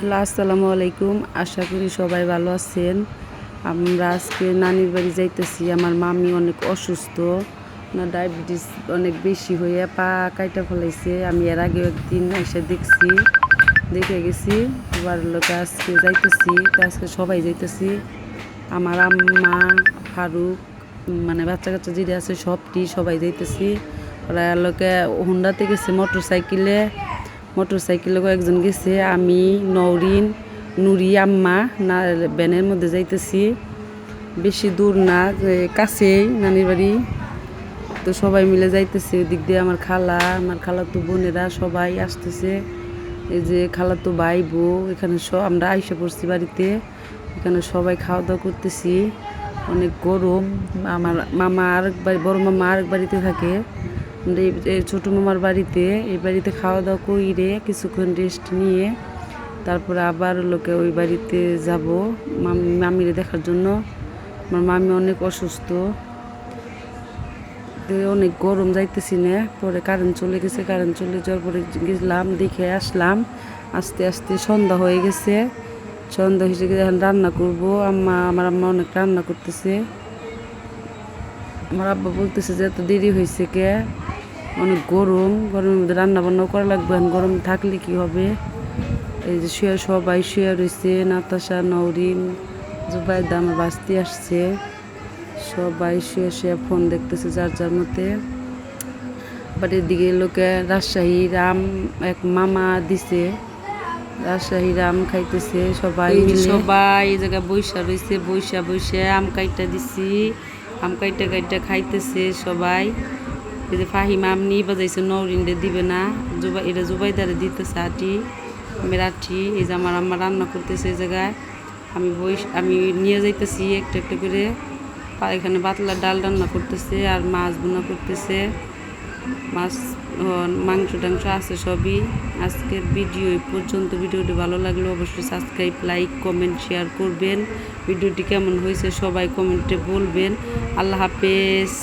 Hello আসসালামু আলাইকুম। আশা করি সবাই ভালো আছেন। আমরা আজকে নানির বাড়ি যাইতেছি। আমার মামি অনেক অসুস্থ। না ডায়াবেটিস অনেক বেশি হয়ে পা কাইটা ফেলাইছে। আমি এর আগেও একদিন এসে দেখছি, দেখে গেছি। এবার লোকে আজকে যাইতেছি। আজকে সবাই যাইতেছি। আমার আম্মা, ফারুক মানে বাচ্চা কাচ্চা যেটা আছে সবটি সবাই যাইতেছি। ওরা লোকে হুন্ডাতে গেছে মোটর সাইকেলে মোটর কয়েকজন গেছে, আমি নৌরিন নুরি, আম্মা, না, ব্যানের মধ্যে যাইতেছি। বেশি দূর না কাছেই নানির বাড়ি। তো সবাই মিলে যাইতেছে, ওদিক দিয়ে আমার খালা, আমার খালাতো বোনেরা সবাই আসতেছে। এই যে খালাতো ভাই, বউ, এখানে সব আমরা আইসা পড়ছি বাড়িতে। এখানে সবাই খাওয়া দাওয়া করতেছি। অনেক গরম আমার মামা আরেক বাড়ি, বড় মামা আরেক বাড়িতে থাকে। ছোটো মামার বাড়িতে, এই বাড়িতে খাওয়া দাওয়া কইরে কিছুক্ষণ রেস্ট নিয়ে তারপরে আবার লোকে ওই বাড়িতে যাব। মামি, মামিরে দেখার জন্য। আমার মামি অনেক অসুস্থ। অনেক গরম যাইতেছি না। পরে কারেন্ট চলে গেছে কারেন্ট চলে যাওয়ার পরে গেলাম, দেখে আসলাম। আস্তে আস্তে সন্ধ্যা হয়ে গেছে। সন্ধ্যা হিসেবে এখন রান্না করব। আম্মা, আমার আম্মা অনেক রান্না করতেছে। আমার আব্বা বলতেছে যে এত দেরি হয়েছে কে? অনেক গরম গরমের মধ্যে রান্না বান্নাও করা লাগবে। এখন গরম থাকলে কি হবে? এই যে শুয়ে সবাই শুয়ে রয়েছে নাতাশা নৌরিন জুবাইদা আমার বাঁচতে আসছে। সবাই শুয়ে শুয়ে ফোন দেখতেছে যার যার মতে। বাট এদিকে লোকে রাজশাহী রাম এক মামা দিছে। রাজশাহী রাম খাইতেছে সবাই সবাই এই জায়গায় বৈশা রয়েছে বৈশা বৈশা আম কাইটা দিছি। আম কাইটা কাইটা খাইতেছে সবাই। এই যে ফাহিম আম নিয়ে বাজাইছে নৌরিনরে দিবে না জুবাই এটা জুবাইদারে দিতেছে আটি আমি রাঠি এই যে আমার আম্মা রান্না করতেছে এই জায়গায় আমি বই আমি নিয়ে যাইতেছি একটা একটা করে এখানে পাতলা ডাল রান্না করতেছে আর মাছ বোনা করতেছে মাছ মাংস টাংস আছে সবই আজকের ভিডিও পর্যন্ত ভিডিওটি ভালো লাগলে অবশ্যই সাবস্ক্রাইব লাইক কমেন্ট শেয়ার করবেন ভিডিওটি কেমন হয়েছে সবাই কমেন্টে বলবেন আল্লাহ হাফেজ